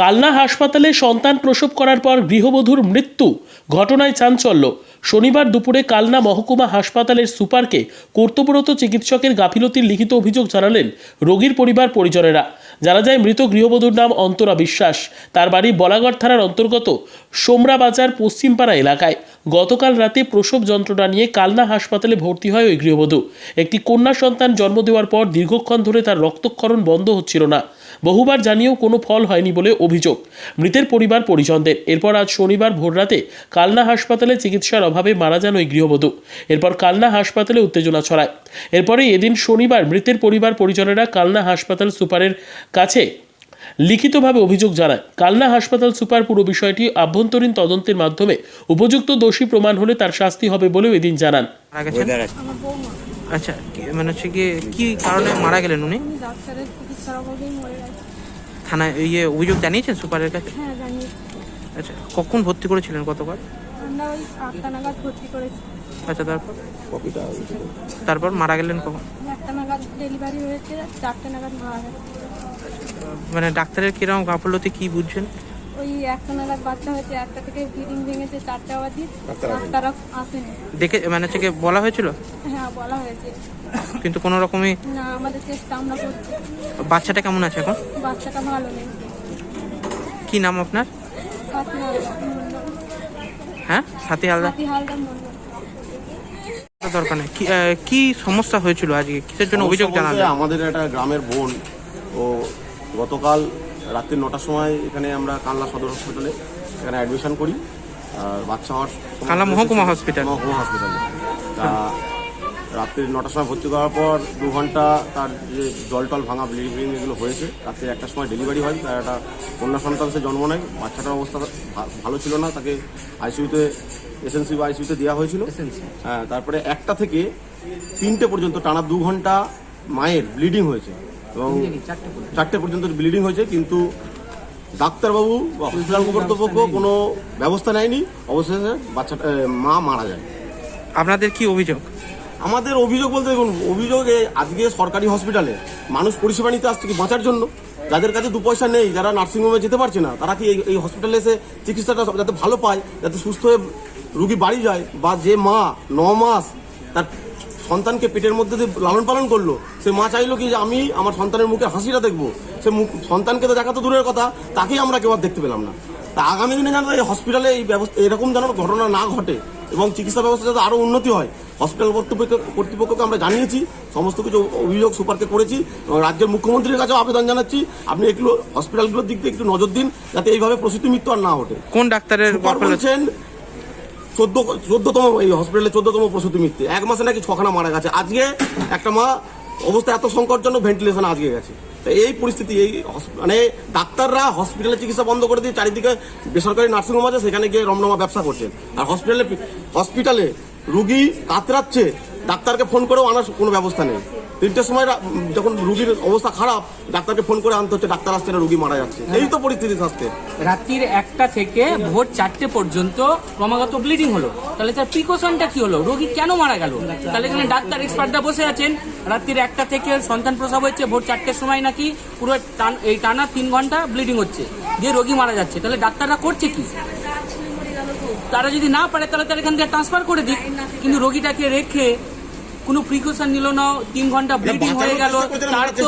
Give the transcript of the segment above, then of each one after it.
কালনা হাসপাতালে সন্তান প্রসব করার পর গৃহবধূর মৃত্যু। ঘটনায় চাঞ্চল্য। শনিবার দুপুরে কালনা মহকুমা হাসপাতালের সুপারকে কর্তব্যরত চিকিৎসকের গাফিলতির লিখিত অভিযোগ জানালেন রোগীর পরিবার পরিজনেরা। জানা যায়, মৃত গৃহবধূর নাম অন্তরা বিশ্বাস। তার বাড়ি বলাগড় থানার অন্তর্গত সোমরা বাজার পশ্চিমপাড়া এলাকায়। গতকাল রাতে প্রসব যন্ত্রণা নিয়ে কালনা হাসপাতালে ভর্তি হয় ওই গৃহবধূ। একটি কন্যা সন্তান জন্ম দেওয়ার পর দীর্ঘক্ষণ ধরে তার রক্তক্ষরণ বন্ধ হচ্ছিল না। বহুবার জানিয়েও কোনো ফল হয়নি বলে অভিযোগ। মৃতের পরিবার পরিজনদের। এরপর আজ শনিবার ভোররাতে কালনা হাসপাতালে চিকিৎসার অভাবে মারা যান ওই গৃহবধূ। এরপর কালনা হাসপাতালে উত্তেজনা ছড়ায়। এরপরে এদিন শনিবার মৃতের পরিবার পরিজনেরা কালনা হাসপাতাল সুপারের কাছে লিখিতভাবে অভিযোগ জানায়। কালনা হাসপাতাল সুপার পুরো বিষয়টি আভ্যন্তরীণ তদন্তের মাধ্যমে উপযুক্ত দোষী প্রমাণ হলে তার শাস্তি হবে বলেও এদিন জানান। আচ্ছা মানে হচ্ছে কি কি কারণে মারা গেলেন উনি? থানায় ইয়ে অভিযোগ জানিয়েছেন সুপারের কাছে? হ্যাঁ আচ্ছা কখন ভর্তি করেছিলেন করেছি। আচ্ছা তারপর? তারপর মারা গেলেন কখন? একটা নাগাদ ডেলিভারি হয়েছে চারটে নাগাদ মারা গেছে। মানে ডাক্তারের কীরকম গাফলতি কি বুঝছেন? ওই একটা নাগাদ বাচ্চা হয়েছে একটা থেকে ব্লিডিং ভেঙেছে চারটে অবধি ডাক্তাররা আসেনি। দেখে মানে হচ্ছে কি বলা হয়েছিল? হ্যাঁ বলা হয়েছে। কিন্তু কোনো রকমই না আমাদের চেষ্টা আমরা করছি। বাচ্চাটা কেমন আছে এখন? বাচ্চাটা ভালো নেই। কি নাম আপনার? হ্যাঁ সাথী হালদার। দরকার নেই। কি সমস্যা হয়েছিল আজকে? কিসের জন্য অভিযোগ জানালেন? আমাদের একটা গ্রামের বোন ও গতকাল রাত্রি নটার সময় এখানে আমরা কানলা সদর হসপিটালে এখানে অ্যাডমিশন করি। আর বাচ্চা হওয়ার কানলা মহকুমা হসপিটাল। মহকুমা হসপিটালে তা রাত্রি নটার সময় ভর্তি করার পর দু ঘণ্টা তার যে জল টল ভাঙা ব্লিডিং ব্লিডিং এগুলো হয়েছে। রাত্রি একটার সময় ডেলিভারি হয়। তার একটা কন্যা সন্তান সে জন্ম নেয়। বাচ্চাটার অবস্থা ভালো ছিল না। তাকে আইসিইউতে এসএনসি বা আইসিইউতে দেওয়া হয়েছিল। হ্যাঁ তারপরে একটা থেকে তিনটে পর্যন্ত টানা দু ঘণ্টা মায়ের ব্লিডিং হয়েছে। এবং চারটে পর্যন্ত। ব্লিডিং হয়েছে কিন্তু ডাক্তারবাবু বা হসপিটাল কর্তৃপক্ষ কোনো ব্যবস্থা নেয়নি। অবশেষে বাচ্চাটা মা মারা যায়। আপনাদের কি অভিযোগ? আমাদের অভিযোগ বলতে দেখুন অভিযোগে আজকে সরকারি হসপিটালে মানুষ পরিষেবা নিতে আসছে কি বাঁচার জন্য? যাদের কাছে দু পয়সা নেই যারা নার্সিংহোমে যেতে পারছে না তারা কি এই- এই হসপিটালে এসে চিকিৎসাটা যাতে ভালো পায় যাতে সুস্থ হয়ে রুগী বাড়ি যায়? বা যে মা ন মাস তার সন্তানকে পেটের মধ্যে দিয়ে লালন পালন করল সে মা চাইলো কি যে আমি আমার সন্তানের মুখে হাসিটা দেখব। সে মুখ সন্তানকে তো দেখা তো দূরের কথা তাকেই আমরা কেউ আর দেখতে পেলাম না। তা আগামী দিনে যেন এই হসপিটালে এই ব্যবস্থা এরকম যেন ঘটনা না ঘটে এবং চিকিৎসা ব্যবস্থা যাতে আরও উন্নতি হয় হসপিটাল কর্তৃপক্ষ কর্তৃপক্ষকে আমরা জানিয়েছি সমস্ত কিছু অভিযোগ সুপারকে করেছি এবং রাজ্যের মুখ্যমন্ত্রীর কাছেও আবেদন জানাচ্ছি আপনি একটু হসপিটালগুলোর দিক থেকে একটু নজর দিন যাতে এইভাবে প্রসূতি মৃত্যু আর না ঘটে। কোন ডাক্তারের বলছেন চোদ্দ, চোদ্দতম, এই হসপিটালে চোদ্দতম প্রসূতি মৃত্যু। এক মাসে নাকি ছখানা মারা গেছে। আজকে একটা মা, অবস্থা এত সংকটজনক ভেন্টিলেশন আজকে গেছে। তো এই পরিস্থিতি, এই মানে ডাক্তাররা হসপিটালে চিকিৎসা বন্ধ করে দিয়ে চারিদিকে বেসরকারি নার্সিংহোম আছে, সেখানে গিয়ে রমরমা ব্যবসা করছেন। আর হসপিটালে হসপিটালে রুগী কাতরাচ্ছে, ডাক্তারকে ফোন করেও আনার কোনো ব্যবস্থা নেই। তিনটের সময় যখন রুগীর অবস্থা খারাপ, ডাক্তারকে ফোন করে আনতে হচ্ছে, ডাক্তার আসছে না, রুগী মারা যাচ্ছে। এই তো পরিস্থিতি স্বাস্থ্যের রাত্রির একটা থেকে ভোর চারটে পর্যন্ত ক্রমাগত ব্লিডিং হলো। তাহলে তার প্রিকশনটা কি হলো? রোগী কেন মারা গেল? তাহলে এখানে ডাক্তার এক্সপার্টরা বসে আছেন। রাত্রির একটা থেকে সন্তান প্রসব হচ্ছে, ভোর চারটের সময় নাকি পুরো এই টানা তিন ঘণ্টা ব্লিডিং হচ্ছে, দিয়ে রোগী মারা যাচ্ছে। তাহলে ডাক্তাররা করছে কি? তারা যদি না পারে, তাহলে তারা এখান থেকে ট্রান্সফার করে দিক। কিন্তু রোগীটাকে রেখে কোনো প্রিকশন নিল না তিন ঘণ্টা ব্লিডিং হয়ে গেল তার তো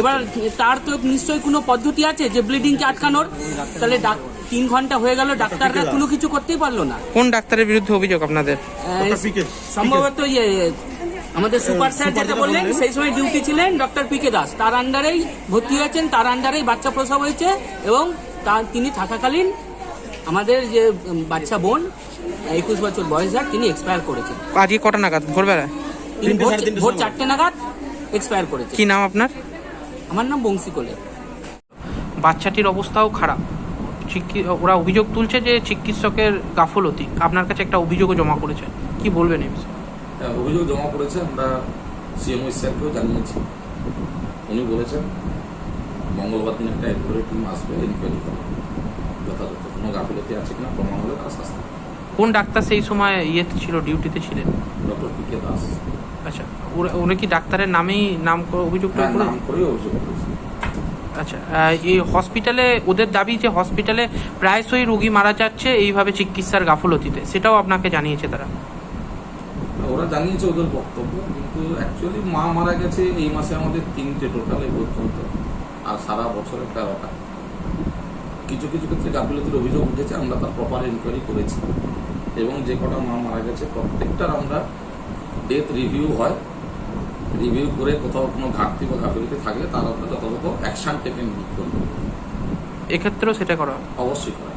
এবার তার তো নিশ্চয়ই কোনো পদ্ধতি আছে যে ব্লিডিং কে আটকানোর? তাহলে ডাক- তিন ঘণ্টা হয়ে গেল ডাক্তাররা কোনো কিছু করতেই পারল না। কোন ডাক্তারের বিরুদ্ধে অভিযোগ আপনাদের? সম্ভবত ইয়ে আমাদের সুপার স্যার যেটা বললেন সেই সময় ডিউটি ছিলেন ডক্টর পি কে দাস। তার আন্ডারেই ভর্তি হয়েছেন তার আন্ডারেই বাচ্চা প্রসব হয়েছে এবং তার তিনি থাকাকালীন আমাদের যে বাচ্চা বোন একুশ বছর বয়স যাক তিনি এক্সপায়ার করেছেন। আজকে কটা নাগাদ? ভোরবেলা তিনি ভোর ভোর চারটে নাগাদ এক্সপায়ার করেছেন। কি নাম আপনার? আমার নাম বংশী কোলে। বাচ্চাটির অবস্থাও খারাপ। ওরা অভিযোগ তুলছে যে চিকিৎসকের গাফলতি। আপনার কাছে একটা অভিযোগও জমা করেছে কি বলবেন এই বিষয়ে? হ্যাঁ, অভিযোগ জমা করেছে আমরা সিএমও স্যারকেও জানিয়েছি। উনি বলেছেন মঙ্গলবার দিন একটা এনকোয়ারি টিম আসবে এনকোয়ারি করবে যথাযথ কোনো গাফিলতি আছে কিনা প্রমাণ হলে তারা শাস্তি কোন ডাক্তার সেই সময় ইয়েতে ছিল ডিউটিতে ছিলেন? Doctor P K Das. আচ্ছা ওরা- উনি কি ডাক্তারের নামেই নাম অভিযোগটা হ্যাঁ, করে আচ্ছা এই হসপিটালে ওদের দাবি যে হসপিটালে প্রায়শই রোগী মারা যাচ্ছে এইভাবে চিকিৎসার গাফলতিতে সেটাও আপনাকে জানিয়েছে তারা? ওরা জানিয়েছে ওদের বক্তব্য কিন্তু অ্যাকচুয়ালি মা মারা গেছে এই মাসে আমাদের তিনটে টোটাল এই পর্যন্ত আর সারা বছরের তেরোটা। কিছু কিছু ক্ষেত্রে গাফিলতির অভিযোগ উঠেছে আমরা তার প্রপার এনকোয়ারি করেছি। এবং যে কটা মা মারা গেছে প্রত্যেকটার আমরা ডেথ রিভিউ হয়। রিভিউ করে কোথাও কোনো ঘাটতি বা গাফিলতি থাকলে তার আমরা যথাযথ অ্যাকশন টেকেন করব। এক্ষেত্রেও সেটা করা অবশ্যই করা।